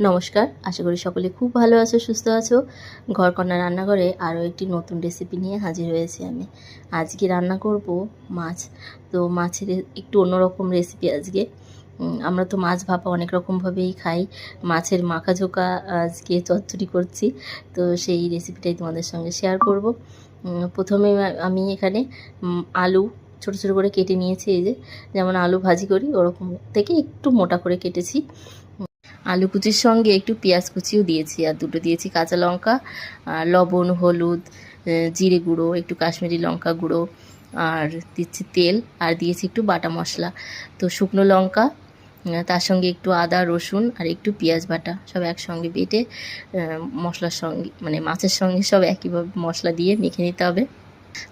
নমস্কার, আশা করি সকলে খুব ভালো আছো, সুস্থ আছো। ঘরকন্যা রান্নাঘরে আরও একটি নতুন রেসিপি নিয়ে হাজির হয়েছি আমি। আজকে রান্না করব মাছ। তো মাছের একটু অন্যরকম রেসিপি আজকে। আমরা তো মাছ ভাপা অনেক রকমভাবেই খাই। মাছের মাখা ঝোকা আজকে চচ্চড়ি করছি। তো সেই রেসিপিটাই তোমাদের সঙ্গে শেয়ার করব। প্রথমে আমি এখানে আলু ছোটো ছোটো করে কেটে নিয়েছি এই যে। যেমন আলু ভাজি করি, ওরকম থেকে একটু মোটা করে কেটেছি। আলু কুচির সঙ্গে একটু পেঁয়াজ কুচিও দিয়েছি, আর দুটো দিয়েছি কাঁচা লঙ্কা লবণ, হলুদ জিরে গুঁড়ো, একটু কাশ্মীরি লঙ্কা গুঁড়ো, আর দিচ্ছি তেল, আর দিয়েছি একটু বাটা মশলা। তো শুকনো লঙ্কা তার সঙ্গে একটু আদা, রসুন, আর একটু পেঁয়াজ বাটা, সব একসঙ্গে বেটে মশলার সঙ্গে মানে মাছের সঙ্গে সব একইভাবে মশলা দিয়ে মেখে নিতে হবে।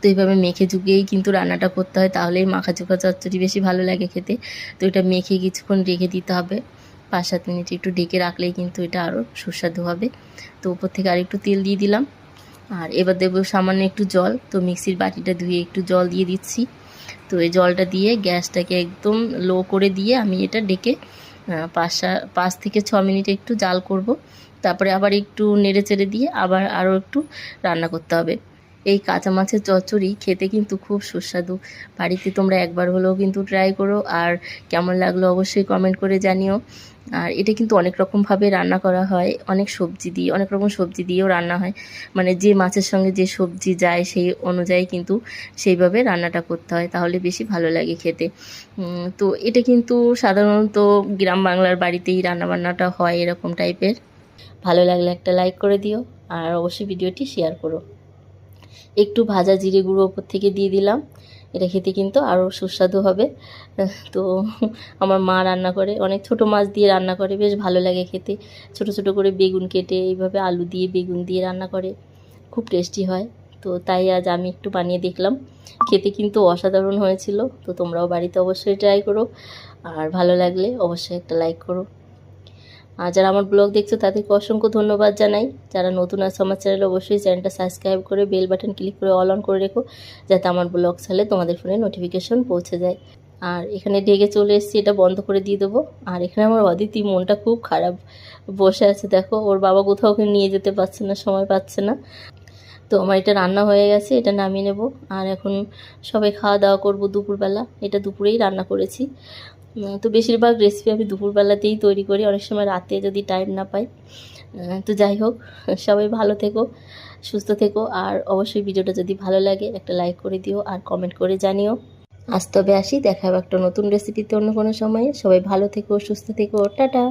তো এইভাবে মেখে চুকিয়েই কিন্তু রান্নাটা করতে হয়, তাহলেই মাখা চোখা চচ্চড়ি বেশি ভালো লাগে খেতে। তো এটা মেখে কিছুক্ষণ রেখে দিতে হবে। পাঁচ সাত মিনিট একটু ডেকে রাখলেই কিন্তু এটা আরও সুস্বাদু হবে। তো উপর থেকে আর একটু তেল দিয়ে দিলাম। আর এবার দেবো সামান্য একটু জল। তো মিক্সির বাটিটা ধুয়ে একটু জল দিয়ে দিচ্ছি। তো এই জলটা দিয়ে গ্যাসটাকে একদম লো করে দিয়ে আমি এটা ডেকে পাঁচ পাঁচ থেকে ছ মিনিট একটু জাল করব। তারপরে আবার একটু নেড়ে চেড়ে দিয়ে আবার আরও একটু রান্না করতে হবে। এই কাঁচা মাছের চচ্চড়ি খেতে কিন্তু খুব সুস্বাদু। বাড়িতে তোমরা একবার হলেও কিন্তু ট্রাই করো আর কেমন লাগল অবশ্যই কমেন্ট করে জানিও। আর এটা কিন্তু অনেক রকমভাবে রান্না করা হয়। অনেক সবজি দিয়ে, অনেক রকম সবজি দিয়েও রান্না হয়। মানে যে মাছের সঙ্গে যে সবজি যায় সেই অনুযায়ী কিন্তু সেইভাবে রান্নাটা করতে হয়। তাহলে বেশি ভালো লাগে খেতে। তো এটা কিন্তু সাধারণত গ্রাম বাংলার বাড়িতেই রান্নাবান্নাটা হয় এরকম টাইপের ভালো লাগলে একটা লাইক করে দিও। আর অবশ্যই ভিডিওটি শেয়ার করো। একটু ভাজা জিরে গুঁড়ো ওপর থেকে দিয়ে দিলাম। এটা খেতে কিন্তু আরও সুস্বাদু হবে। তো আমার মা রান্না করে, অনেক ছোট মাছ দিয়ে রান্না করে, বেশ ভালো লাগে খেতে। ছোট ছোট করে বেগুন কেটে এইভাবে আলু দিয়ে, বেগুন দিয়ে রান্না করে, খুব টেস্টি হয়। তো তাই আজ আমি একটু বানিয়ে দেখলাম। খেতে কিন্তু অসাধারণ হয়েছিল। তো তোমরাও বাড়িতে অবশ্যই ট্রাই করো। আর ভালো লাগলে অবশ্যই একটা লাইক করো। আর যারা আমার ব্লগ দেখছ, তাদেরকে অসংখ্য ধন্যবাদ জানাই। যারা নতুন আছে আমার চ্যানেল, অবশ্যই চ্যানেলটা সাবস্ক্রাইব করে বেল বাটন ক্লিক করে অল অন করে রেখো, যাতে আমার ব্লগ ছাড়লে তোমাদের ফোনে নোটিফিকেশন পৌঁছে যায়। আর এখানে ডেকে চলে এসেছি, এটা বন্ধ করে দিয়ে দেবো। আর এখানে আমার অদিতি মনটা খুব খারাপ বসে আছে, দেখো। ওর বাবা কোথাও ওকে নিয়ে যেতে পারছে না, সময় পাচ্ছে না। তো আমার এটা রান্না হয়ে গেছে, এটা নামিয়ে নেব। আর এখন সবাই খাওয়া দাওয়া করব দুপুরবেলা। এটা দুপুরেই রান্না করেছি। তো বেশিরভাগ রেসিপি আমি দুপুরবেলাতেই তৈরি করি। অনেক সময় রাতে যদি টাইম না পাই। তো যাই হোক, সবাই ভালো থেকো, সুস্থ থেকো। আর অবশ্যই ভিডিওটা যদি ভালো লাগে, একটা লাইক করে দিও আর কমেন্ট করে জানিও। আজ তবে আসি দেখাবো একটা নতুন রেসিপিতে অন্য কোনো সময়ে। সবাই ভালো থেকো, সুস্থ থেকো। টাটা!